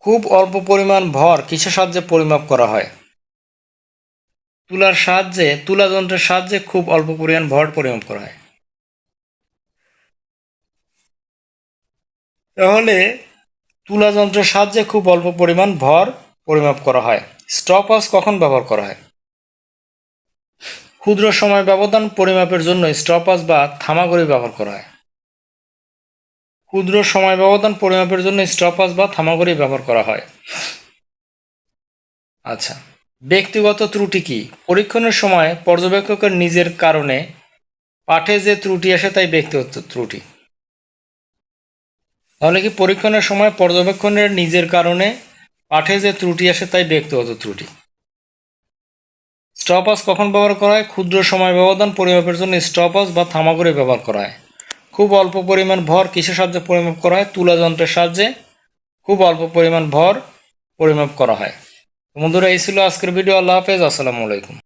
খুব অল্প পরিমাণ ভর কিসের সাহায্যে পরিমাপ করা হয়? তুলার সাহায্যে, তুলা যন্ত্রের সাহায্যে খুব অল্প পরিমাণ ভর পরিমাপ করা হয়। তাহলে তুলা যন্ত্রের সাহায্যে খুব অল্প পরিমাণ ভর পরিমাপ করা হয়। স্টপওয়াচ কখন ব্যবহার করা হয়? ক্ষুদ্র সময় ব্যবধান পরিমাপের জন্য স্টপওয়াচ বা থামাঘড়ি ব্যবহার করা হয়। ক্ষুদ্র সময় ব্যবধান পরিমাপের জন্য স্টপওয়াচ বা থামাঘড়ি ব্যবহার করা হয়। আচ্ছা ব্যক্তিগত ত্রুটি কি? পরীক্ষণের সময় পর্যবেক্ষকের নিজের কারণে পাঠে যে ত্রুটি আসে তাই ব্যক্তিগত ত্রুটি। তাহলে কি পরীক্ষণের সময় পর্যবেক্ষণের নিজের কারণে পাঠে যে ত্রুটি আসে তাই ব্যক্তিগত ত্রুটি? স্টপওয়াচ কখন ব্যবহার করা হয়? ক্ষুদ্র সময় ব্যবধান পরিমাপের জন্য স্টপওয়াচ বা থামাঘড়ি ব্যবহার করা হয়। খুব অল্প পরিমাণ ভর কিসের সাহায্যে পরিমাপ করা হয়? তুলা যন্ত্রের সাহায্যে খুব অল্প পরিমাণ ভর পরিমাপ করা হয়। বন্ধুরা, এই ছিল আজকের ভিডিও। আল্লাহ হাফেজ। আসসালামু আলাইকুম।